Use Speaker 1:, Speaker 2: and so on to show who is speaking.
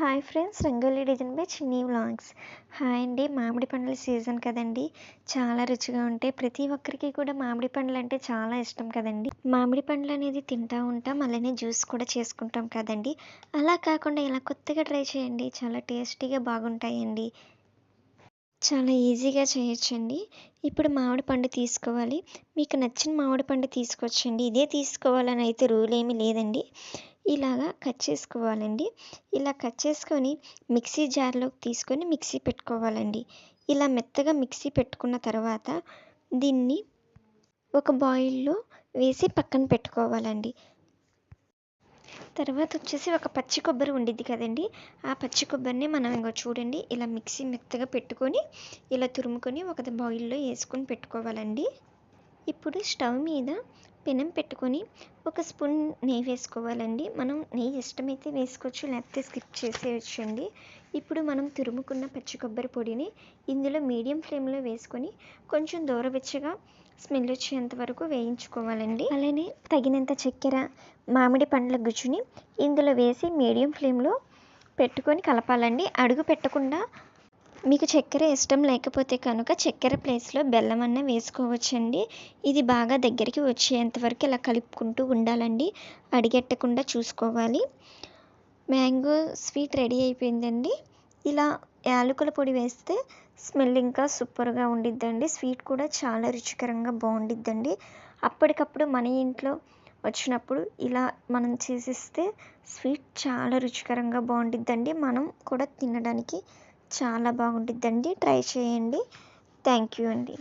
Speaker 1: Hi friends rangoli design by Chinni vlogs. Hi అండి మామిడి పండ్ల సీజన్ కదండి. చాలా రుచిగా ఉంటాయి. ప్రతి ఒక్కరికి కూడా మామిడి పండ్లు అంటే చాలా ఇష్టం కదండి. మామిడి పండ్లు అనేది తింటూ ఉంటాం అలానే జ్యూస్ కూడా చేసుకుంటాం కదండి. అలా కాకుండా ఇలా కొత్తగా ట్రై చేయండి. చాలా టేస్టీగా బాగుంటాయండి. చాలా ఈజీగా చేయొచ్చండి. ఇప్పుడు మామిడి పండు తీసుకోవాలి. మీకు నచ్చిన మామిడి పండు తీసుకొచ్చండి. ఇదే తీసుకోవాలని అయితే రూల్ ఏమీ లేదండి. ఇలాగా కట్ చేసుకోవాలండి. ఇలా కట్ చేసుకొని మిక్సీ జార్లోకి తీసుకొని మిక్సీ పెట్టుకోవాలండి. ఇలా మెత్తగా మిక్సీ పెట్టుకున్న తర్వాత దీన్ని ఒక బాయిల్లో వేసి పక్కన పెట్టుకోవాలండి. తర్వాత వచ్చేసి ఒక పచ్చి కొబ్బరి ఉండిద్ది కదండి. ఆ పచ్చి కొబ్బరిని మనం ఇంకా చూడండి. ఇలా మిక్సీ మెత్తగా పెట్టుకొని ఇలా తురుముకొని ఒక బాయిల్లో వేసుకొని పెట్టుకోవాలండి. ఇప్పుడు స్టవ్ మీద పెనం పెట్టుకొని ఒక స్పూన్ నెయ్యి వేసుకోవాలండి. మనం నెయ్యి ఇష్టమైతే వేసుకోవచ్చు లేకపోతే స్కిప్ చేసేయచ్చండి. ఇప్పుడు మనం తురుముకున్న పచ్చి కొబ్బరి పొడిని ఇందులో మీడియం ఫ్లేమ్లో వేసుకొని కొంచెం దూరవెచ్చగా స్మెల్ వచ్చేంత వరకు వేయించుకోవాలండి. అలానే తగినంత చక్కెర మామిడి పండ్ల గుజ్జుని ఇందులో వేసి మీడియం ఫ్లేమ్లో పెట్టుకొని కలపాలండి. అడుగు పెట్టకుండా మీకు చక్కెర ఇష్టం లేకపోతే కనుక చక్కెర ప్లేస్లో బెల్లం అన్న వేసుకోవచ్చండి. ఇది బాగా దగ్గరికి వచ్చేంత వరకు ఇలా కలుపుకుంటూ ఉండాలండి. అడిగెట్టకుండా చూసుకోవాలి. మ్యాంగో స్వీట్ రెడీ అయిపోయిందండి. ఇలా యాలకుల పొడి వేస్తే స్మెల్ ఇంకా సూపర్గా ఉండిద్దండి. స్వీట్ కూడా చాలా రుచికరంగా బాగుండిద్దండి. అప్పటికప్పుడు మన ఇంట్లో వచ్చినప్పుడు ఇలా మనం చేసిస్తే స్వీట్ చాలా రుచికరంగా బాగుండిద్దండి. మనం కూడా తినడానికి చాలా బాగుంటుందండి. ట్రై చేయండి. థ్యాంక్ యూ అండి.